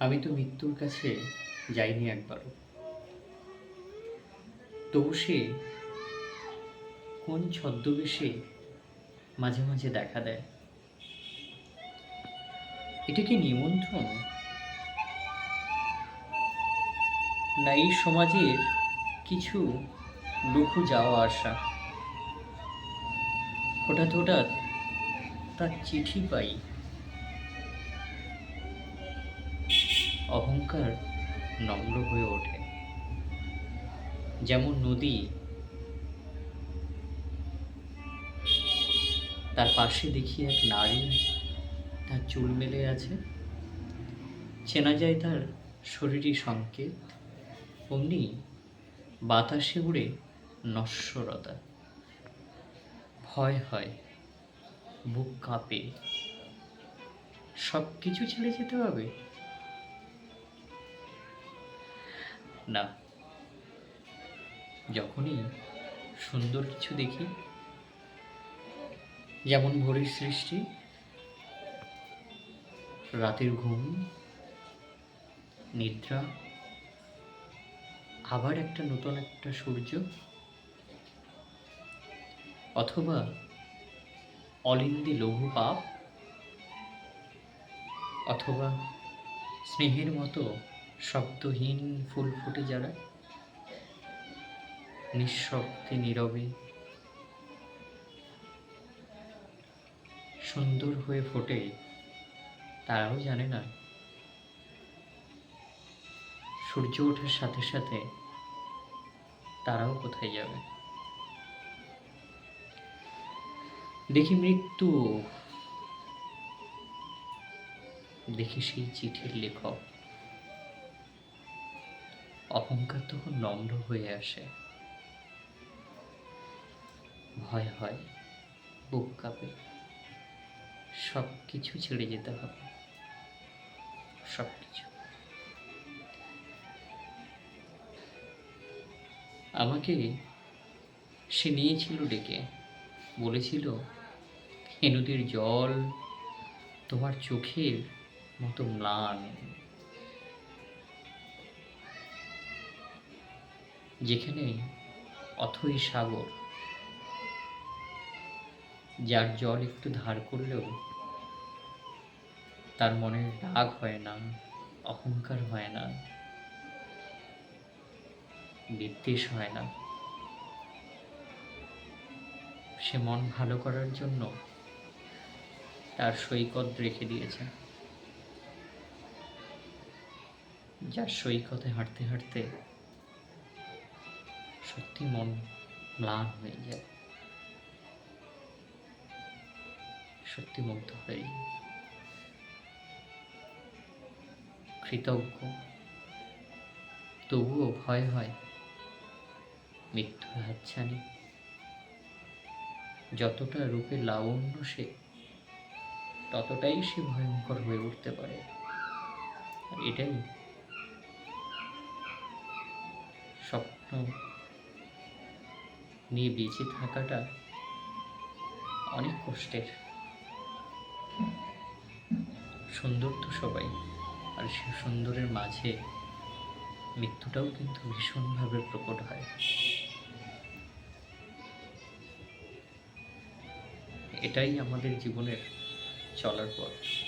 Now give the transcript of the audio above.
আমি তো মৃত্যুর কাছে যাইনি একবারও। তবু সে কোন ছদ্মবেশে মাঝে মাঝে দেখা দেয়? এটা কি নিমন্ত্রণ? না, এই সমাজের কিছু লঘু যাওয়া আসা। হঠাৎ হঠাৎ তার চিঠি পাই। অহংকার নম্র হয়ে ওঠে। যেমন নদী তার পাশে দেখি এক নারী, তার চুল মেলে আছে। চেনা যায় তার শরীরী সংকেত। অমনি বাতাসে উড়ে নশ্বরতা। ভয় হয়, বুক কাঁপে। সব কিছু ছেড়ে যেতে হবে? না। যখনই সুন্দর কিছু দেখি, যেমন ভোরের সৃষ্টি, রাতের ঘুম, নিদ্রা, আবার একটা নতুন একটা সূর্য, অথবা অলিন্দি লঘু পাপ, অথবা স্নেহের মতো শব্দহীন ফুল ফুটে যারা, নিঃশব্দে নীরবে, সুন্দর হয়ে ফোটে, তারাও জানে না। সূর্য ওঠার সাথে সাথে তারাও কোথায় যাবে? দেখি মৃত্যু। দেখি সেই চিঠির লেখক। অহংকার তখন নম্র হয়ে আসে। ভয় হয়, বুক কাঁপে। সব কিছু ছেড়ে যেতে হবে। সব কিছু আমাকে সে নিয়েছিল ডেকে। বলেছিল এ নদীর জল তোমার চোখের মতো ম্লান। যেখানে অথই সাগর, যার জল একটু ধার করলেও তার মনে রাগ হয় না, অহংকার হয় না, বিদ্বেষ হয় না। সে মন ভালো করার জন্য তার সৈকত রেখে দিয়েছে। যার সৈকতে হাঁটতে হাঁটতে সত্যি মন ম্লান হয়ে যায়। সত্যি মুগ্ধ হয়ে। কৃতজ্ঞ। তবুও ভয় হয় মৃত্যুর হাতছানি। যতটা রূপে লাবণ্য সে, ততটাই সে ভয়ঙ্কর হয়ে উঠতে পারে। এটাই স্বপ্ন নিয়ে বেঁচে থাকাটা অনেক কষ্টের। সুন্দর তো সবাই, আর সে সুন্দরের মাঝে মৃত্যুটাও কিন্তু ভীষণভাবে প্রকট হয়। এটাই আমাদের জীবনের চলার পথ।